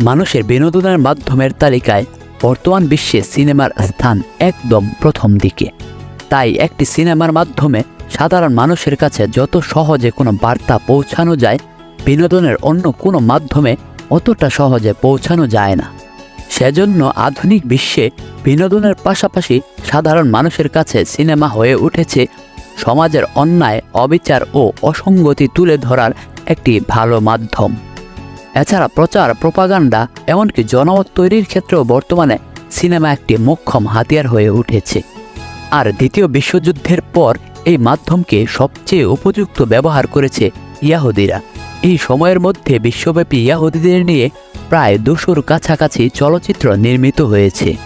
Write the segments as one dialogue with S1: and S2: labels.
S1: মানুষের বিনোদনের মাধ্যমের তালিকায় বর্তমান বিশ্বে সিনেমার স্থান একদম প্রথম দিকে। তাই একটি সিনেমার মাধ্যমে সাধারণ মানুষের কাছে যত সহজে কোনো বার্তা পৌঁছানো যায়, বিনোদনের অন্য কোনো মাধ্যমে অতটা সহজে পৌঁছানো যায় না। সেজন্য আধুনিক বিশ্বে বিনোদনের পাশাপাশি সাধারণ মানুষের কাছে সিনেমা হয়ে উঠেছে সমাজের অন্যায়, অবিচার ও অসঙ্গতি তুলে ধরার একটি ভালো মাধ্যম। এছাড়া প্রচার, প্রপাগান্ডা, এমনকি জনমত তৈরির ক্ষেত্রেও বর্তমানে সিনেমা একটি মোক্ষম হাতিয়ার হয়ে উঠেছে। আর দ্বিতীয় বিশ্বযুদ্ধের পর এই মাধ্যমকে সবচেয়ে উপযুক্ত ব্যবহার করেছে ইয়াহুদিরা। এই সময়ের মধ্যে বিশ্বব্যাপী ইয়াহুদিদের নিয়ে প্রায় দুশোর কাছাকাছি চলচ্চিত্র নির্মিত হয়েছে।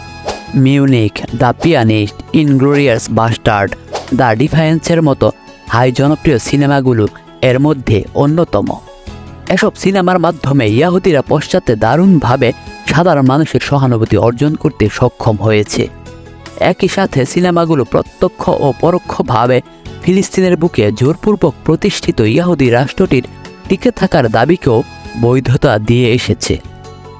S1: Munich the pianist, inglourious bastard, the ডিফায়েন্সের মতো হাই জনপ্রিয় সিনেমাগুলো এর মধ্যে অন্যতম। এসব সিনেমার মাধ্যমে ইয়াহুদিরা পশ্চাতে দারুণভাবে সাধারণ মানুষের সহানুভূতি অর্জন করতে সক্ষম হয়েছে। একই সাথে সিনেমাগুলো প্রত্যক্ষ ও পরোক্ষভাবে ফিলিস্তিনের বুকে জোরপূর্বক প্রতিষ্ঠিত ইয়াহুদি রাষ্ট্রটির টিকে থাকার দাবিকেও বৈধতা দিয়ে এসেছে।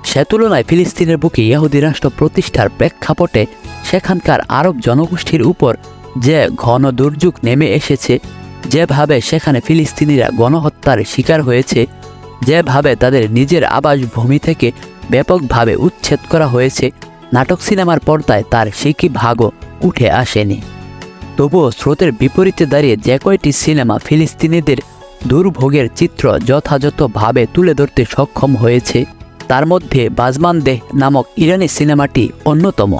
S1: সে তুলনায় ফিলিস্তিনের বুকে ইয়াহুদি রাষ্ট্র প্রতিষ্ঠার প্রেক্ষাপটে সেখানকার আরব জনগোষ্ঠীর উপর যে ঘন দুর্যোগ নেমে এসেছে, যেভাবে সেখানে ফিলিস্তিনিরা গণহত্যার শিকার হয়েছে যেভাবে তাদের নিজের আবাসভূমি থেকে ব্যাপকভাবে উচ্ছেদ করা হয়েছে, নাটক সিনেমার পর্দায় তার সে কি ভাগও উঠে আসেনি। তবুও স্রোতের বিপরীতে দাঁড়িয়ে যে কয়টি সিনেমা ফিলিস্তিনিদের দুর্ভোগের চিত্র যথাযথভাবে তুলে ধরতে সক্ষম হয়েছে, তার মধ্যে বাজমান দেহ নামক ইরানি সিনেমাটি অন্যতম।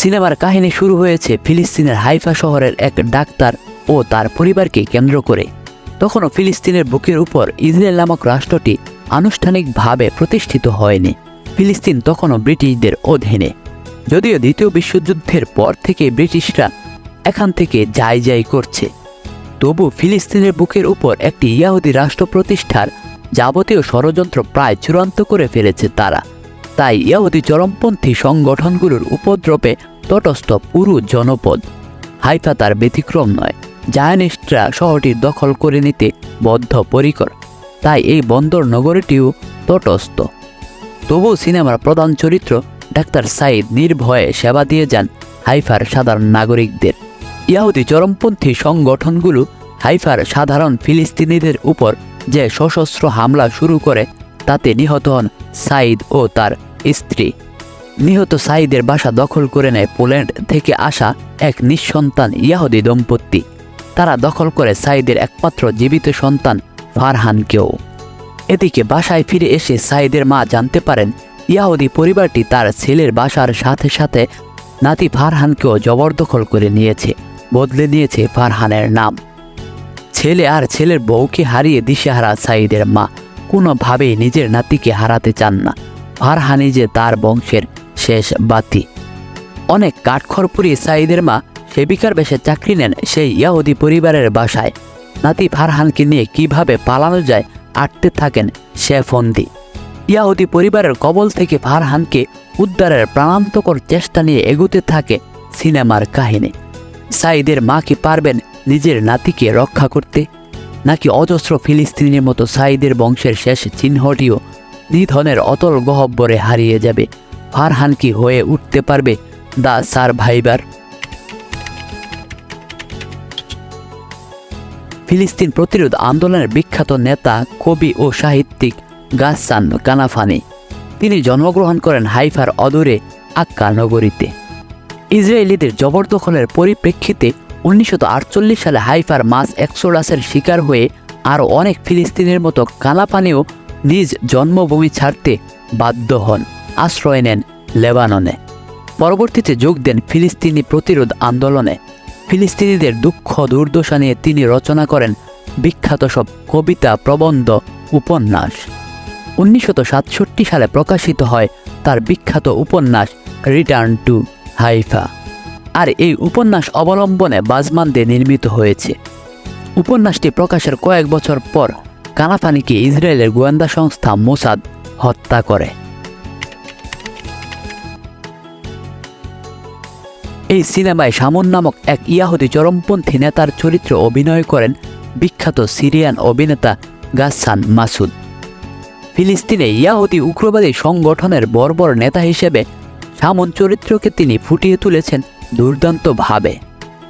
S1: সিনেমার কাহিনী শুরু হয়েছে ফিলিস্তিনের হাইফা শহরের এক ডাক্তার ও তার পরিবারকে কেন্দ্র করে। তখনও ফিলিস্তিনের বুকের উপর ইসরায়েল নামক রাষ্ট্রটি আনুষ্ঠানিকভাবে প্রতিষ্ঠিত হয়নি। ফিলিস্তিন তখনও ব্রিটিশদের অধীনে। যদিও দ্বিতীয় বিশ্বযুদ্ধের পর থেকে ব্রিটিশরা এখান থেকে যাই যাই করছে। তবু ফিলিস্তিনের বুকের উপর একটি ইয়াহুদি রাষ্ট্র প্রতিষ্ঠার যাবতীয় ষড়যন্ত্র প্রায় চূড়ান্ত করে ফেলেছে তারা। তাই ইয়াহুদি চরমপন্থী সংগঠনগুলোর উপদ্রবে তটস্থ পুরো জনপদ। হাইফা তার ব্যতিক্রম নয়। জায়ানিস্টরা শহরটি দখল করে নিতে বদ্ধপরিকর। তাই এই বন্দর নগরীটিও তটস্থ। তবু সিনেমার প্রধান চরিত্র ডাক্তার সাইদ নির্ভয়ে সেবা দিয়ে যান হাইফার সাধারণ নাগরিকদের। ইয়াহুদি চরমপন্থী সংগঠনগুলো হাইফার সাধারণ ফিলিস্তিনিদের উপর যে সশস্ত্র হামলা শুরু করে, তাতে নিহত হন সাইদ ও তার স্ত্রী। নিহত সাইদের বাসা দখল করে নেয় পোল্যান্ড থেকে আসা এক নিঃসন্তান ইয়াহুদি দম্পতি। তারা দখল করে সাইদের একমাত্র জীবিত সন্তান ফারহানকেও। এদিকে বাসায় ফিরে এসে সাইদের মা জানতে পারেন, ইয়াহুদি পরিবারটি তার ছেলের বাসার সাথে সাথে নাতি ফারহানকেও জবরদখল করে নিয়েছে, বদলে নিয়েছে ফারহানের নাম। ছেলে আর ছেলের বউকে হারিয়ে দিশেহারা সাইদের মা, কোনোভাবেই নিজের নাতিকে হারাতে চান না। ফারহানি যে তার বংশের শেষ বাতি। অনেক কাঠখড় পুড়িয়ে সাইদের মা সেবিকার বেশে চাকরি নেন সেই ইয়াহুদি পরিবারের বাসায়। নাতি ফারহানকে নিয়ে কীভাবে পালানো যায় আটতে থাকেন সে ফন্দি। ইয়াহুদি পরিবারের কবল থেকে ফারহানকে উদ্ধারের প্রাণান্তকর চেষ্টা নিয়ে এগোতে থাকে সিনেমার কাহিনী। সাইদের মা কি পারবেন নিজের নাতিকে রক্ষা করতে? নাকি অজস্র ফিলিস্তিনের মতো সাইদের বংশের শেষ চিহ্নটিও নিধনের অতল গহব্বরে হারিয়ে যাবে? ফারহান কি হয়ে উঠতে পারবে দা সারভাইবার ফিলিস্তিন প্রতিরোধ আন্দোলনের বিখ্যাত নেতা, কবি ও সাহিত্যিক গাসান কানাফানি। তিনি জন্মগ্রহণ করেন হাইফার অদূরে আক্কা নগরীতে। ইসরায়েলিদের জবরদখলের পরিপ্রেক্ষিতে উনিশশো আটচল্লিশ সালে হাইফার মাস এক্সোডাসের শিকার হয়ে আরও অনেক ফিলিস্তিনের মতো কালাপানিও নিজ জন্মভূমি ছাড়তে বাধ্য হন। আশ্রয় নেন লেবাননে। পরবর্তীতে যোগ দেন ফিলিস্তিনি প্রতিরোধ আন্দোলনে। ফিলিস্তিনিদের দুঃখ দুর্দশা নিয়ে তিনি রচনা করেন বিখ্যাত সব কবিতা প্রবন্ধ উপন্যাস। উনিশশো সাতষট্টি সালে প্রকাশিত হয় তার বিখ্যাত উপন্যাস রিটার্ন টু হাইফা আর এই উপন্যাস অবলম্বনে বাজমান্দে নির্মিত হয়েছে। উপন্যাসটি প্রকাশের কয়েক বছর পর কানাফানিকে ইসরায়েলের গোয়েন্দা সংস্থা মোসাদ হত্যা করে। এই সিনেমায় সামন নামক এক ইয়াহুদি চরমপন্থী নেতার চরিত্রে অভিনয় করেন বিখ্যাত সিরিয়ান অভিনেতা গাসান মাসুদ। ফিলিস্তিনে ইয়াহুদি উগ্রবাদী সংগঠনের বর্বর নেতা হিসেবে সামন চরিত্রকে তিনি ফুটিয়ে তুলেছেন দুর্দান্তভাবে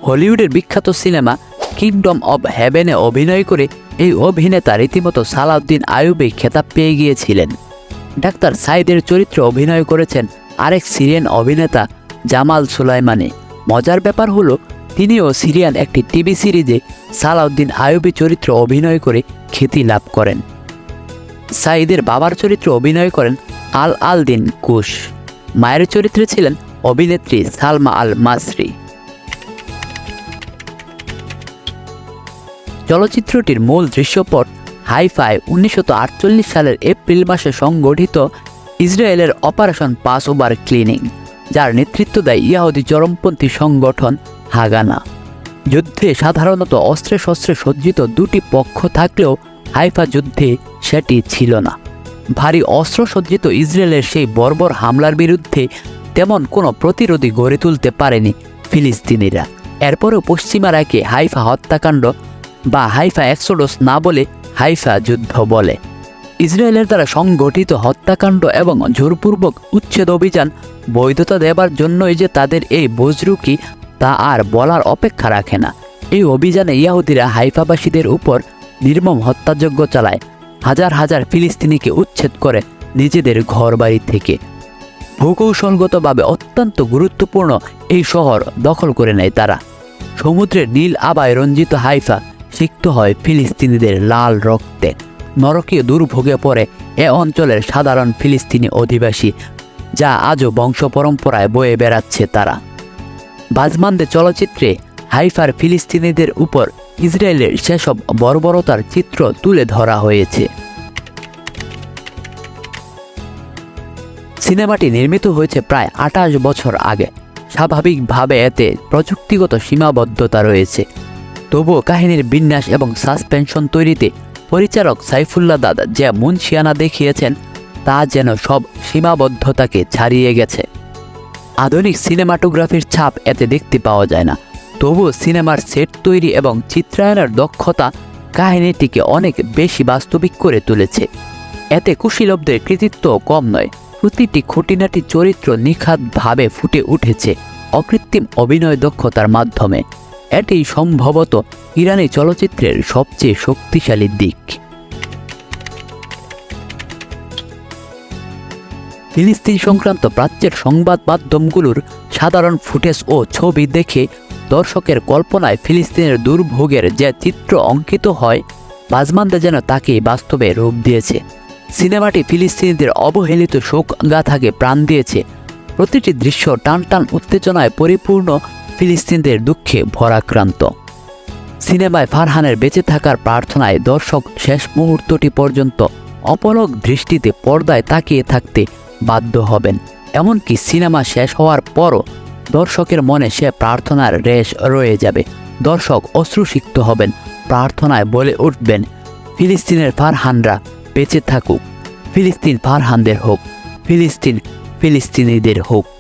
S1: হলিউডের বিখ্যাত সিনেমা কিংডম অব হ্যাভেনে অভিনয় করে এই অভিনেতা রীতিমতো সালাউদ্দিন আয়ুবে খেতাব পেয়ে গিয়েছিলেন। ডাক্তার সাইদের চরিত্রে অভিনয় করেছেন আরেক সিরিয়ান অভিনেতা জামাল সুলাইমানি। মজার ব্যাপার হলো, তিনিও সিরিয়ান একটি টিভি সিরিজে সালাউদ্দিন আয়ুবী চরিত্র অভিনয় করে খ্যাতি লাভ করেন। সাইদের বাবার চরিত্রে অভিনয় করেন আল আল দিন কুশ। মায়ের চরিত্রে ছিলেন অভিনেত্রী সালমা আল মাসরি। চলচ্চিত্রটির মূল দৃশ্যপট হাইফাই উনিশশো আটচল্লিশ সালের এপ্রিল মাসে সংগঠিত ইসরায়েলের অপারেশন পাস ওভার ক্লিনিং। যার নেতৃত্ব দেয় ইয়াহুদি চরমপন্থী সংগঠন হাগানা। যুদ্ধে সাধারণত অস্ত্রে শস্ত্রে সজ্জিত দুটি পক্ষ থাকলেও হাইফা যুদ্ধে সেটি ছিল না। ভারী অস্ত্রসজ্জিত ইসরায়েলের সেই বর্বর হামলার বিরুদ্ধে তেমন কোনো প্রতিরোধী গড়ে তুলতে পারেনি ফিলিস্তিনিরা। এরপরেও পশ্চিমা রাকে হাইফা হত্যাকাণ্ড বা হাইফা এক্সোডস না বলে হাইফা যুদ্ধ বলে। ইসরায়েলের দ্বারা সংগঠিত হত্যাকাণ্ড এবং জোরপূর্বক উচ্ছেদ অভিযান বৈধতা দেবার জন্যই যে তাদের এই বজরুকি তা আর বলার অপেক্ষা রাখে না। এই অভিযানে ইয়াহুদিরা হাইফাবাসীদের উপর নির্মম হত্যাযজ্ঞ চালায়, হাজার হাজার ফিলিস্তিনিকে উচ্ছেদ করে নিজেদের ঘরবাড়ি থেকে। ভূকৌশলগতভাবে অত্যন্ত গুরুত্বপূর্ণ এই শহর দখল করে নেয় তারা। সমুদ্রের নীল আবায় রঞ্জিত হাইফা সিক্ত হয় ফিলিস্তিনিদের লাল রক্তে। নরকীয় দুর্ভোগে পড়ে এ অঞ্চলের সাধারণ ফিলিস্তিনি অধিবাসী, যা আজও বংশ পরম্পরায় বয়ে বেড়াচ্ছে তারা। বাজমানদে চলচ্চিত্রে হাইফার ফিলিস্তিনিদের উপর ইসরায়েলের সেসব বর্বরতার চিত্র তুলে ধরা হয়েছে। সিনেমাটি নির্মিত হয়েছে প্রায় আঠাশ বছর আগে। স্বাভাবিকভাবে এতে প্রযুক্তিগত সীমাবদ্ধতা রয়েছে। তবুও কাহিনীর বিন্যাস এবং সাসপেনশন তৈরিতে পরিচালক সাইফুল্লাহ দাদা যে মুনশিয়ানা দেখিয়েছেন, তা যেন সব সীমাবদ্ধতাকে ছাড়িয়ে গেছে। আধুনিক সিনেমাটোগ্রাফির ছাপ এতে দেখতে পাওয়া যায় না। তবু সিনেমার সেট তৈরি এবং চিত্রায়নের দক্ষতা কাহিনীটিকে অনেক বেশি বাস্তবিক করে তুলেছে। এতে কুশীলবদের কৃতিত্ব কম নয়, প্রতিটি খুঁটিনাটি চরিত্র নিখাতভাবে ফুটে উঠেছে অকৃত্রিম অভিনয় দক্ষতার মাধ্যমে। এটি সম্ভবত ইরানি চলচ্চিত্রের সবচেয়ে শক্তিশালী দিক। ফিলিস্তিন সংক্রান্ত প্রাচ্যের সংবাদ মাধ্যমগুলোর সাধারণ ফুটেজ ও ছবি দেখে দর্শকের কল্পনায় ফিলিস্তিনের দুর্ভোগের যে চিত্র অঙ্কিত হয়, বাজমান্দা যেন তাকে বাস্তবে রূপ দিয়েছে। সিনেমাটি ফিলিস্তিনিদের অবহেলিত শোক গাথাকে প্রাণ দিয়েছে প্রতিটি দৃশ্য টান টান উত্তেজনায় পরিপূর্ণ ফিলিস্তিনদের দুঃখে ভরাক্রান্ত। সিনেমায় ফারহানের বেঁচে থাকার প্রার্থনায় দর্শক শেষ মুহূর্তটি পর্যন্ত অপলক দৃষ্টিতে পর্দায় তাকিয়ে থাকতে বাধ্য হবেন। এমনকি সিনেমা শেষ হওয়ার পরও দর্শকের মনে সে প্রার্থনার রেশ রয়ে যাবে। দর্শক অশ্রুসিক্ত হবেন, প্রার্থনায় বলে উঠবেন, ফিলিস্তিনের ফারহানরা বেঁচে থাকুক। ফিলিস্তিন ফারহানদের হোক। ফিলিস্তিন ফিলিস্তিনিদের হোক।